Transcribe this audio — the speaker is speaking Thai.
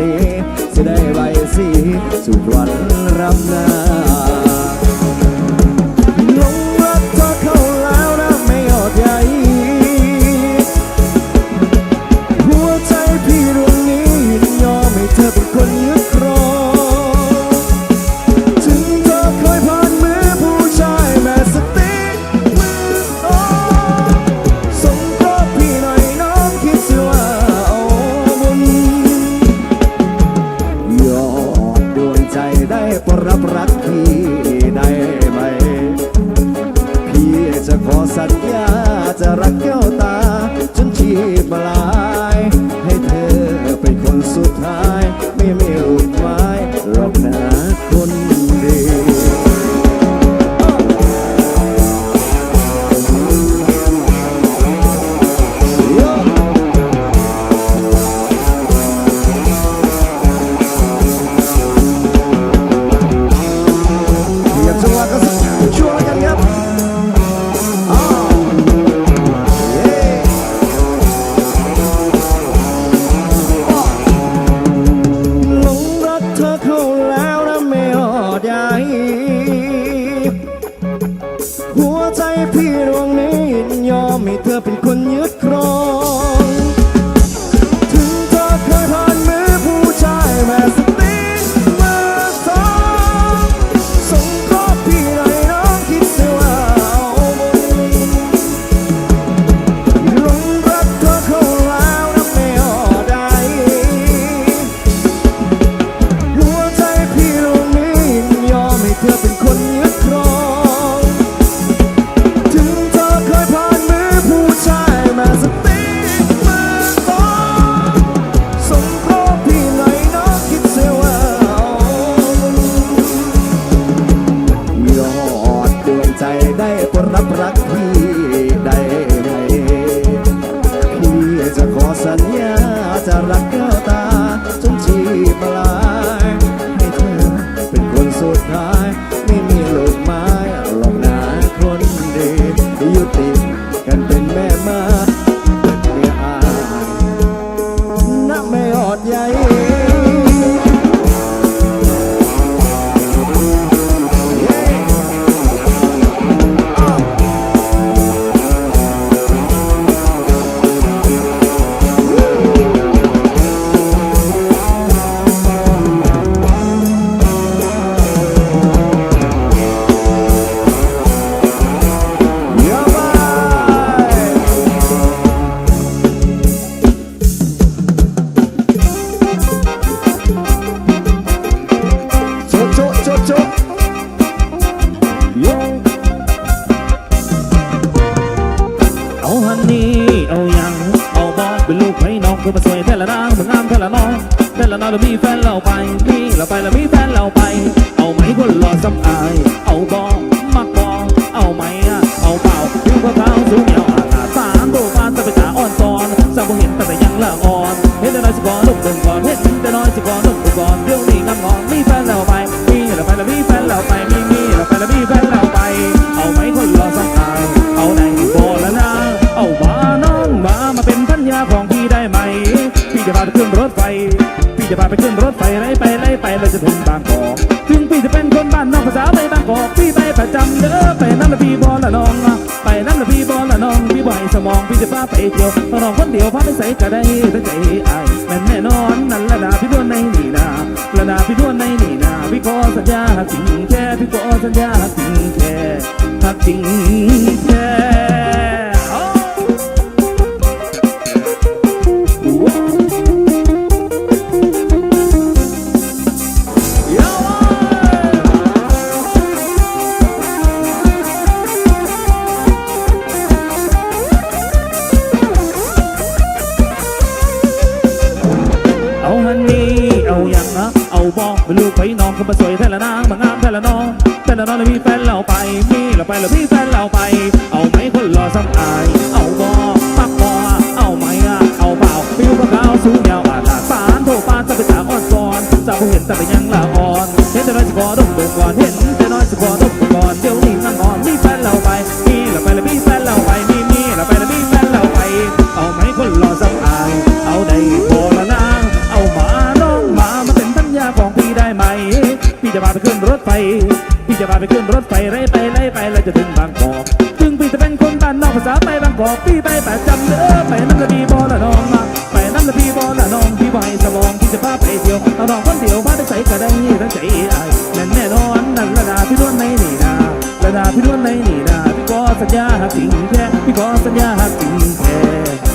นี้จะได้ใบสีสุดวันรับนาลงรักก็เข้าแล้วนะไม่อดใหหัวใจพี่รู้ arranque. เราแมีแฟนเราไปมีเราไปเราวมีแฟนเราไป เอาไหมคนหล่อซ้ำอาย เอาบองมาบองเอาไหมอะเอาเปล่าผิวเขาวสูงยาวอาหาสามโตมาตะไปตาอ่อนตอนสาวเห็นแต่ยังละอ่อนเห็นแต่น้อยสิก่อนลุกหนึ่งก่อนเห็นแต่น้อยสิก่อนลูก พี่บ่อยสมองพี่จะพาไปเที่ยวน้องคนเดียวพาไปใส่ก็ได้ถ้าใจไอ้แม่นแน่นอนนั่นระดาพี่ด้วนในนี่นาระดาพี่ด้วนในนี่นาพี่ขอสัญญาจริงแค่พี่ขอสัญญาจริงแค่จริงแค่ ฮันนี่เอาอย่างนะเอาบอกไม่รู้ไปน้องก็มาสวยแท่ละนางมางามแท่ละน้องแท่ละน้องแล้วมีแฟนเราไปมีเราไปแล้วพี่แฟนเราไป เอาไหมคนหล่อสำอายเอาบอกปักบอเอาไหมอะเอาเปล่าไฟิวปะกาสูงยาวอาลาสานโทรฟ้านจะไปตาอ่อนซ้อนจะผู้เห็นจะไปยังเรา พาไปขึ้นรถไฟไล่ไปไล่ไปแล้วจะถึงบางกอกถึงพี่จะเป็นคนบ้านนอกภาษาไปบางกอกพี่ไปประจำเด้อไปน้ำละพีบอละน้องมาไปน้ำละพีบอละน้องพี่ไหวสมองพี่จะพาไปเที่ยวเอาน้องคนเดียวมาได้ใส่ก็ได้ทั้งใจไอ้แน่นแน่นอนนั่นระดาพี่ล้วนในนี่นาระดาพี่ล้วนในนี่นาพี่ขอสัญญาหักจริงแท้พี่ขอสัญญาหักจริงแท้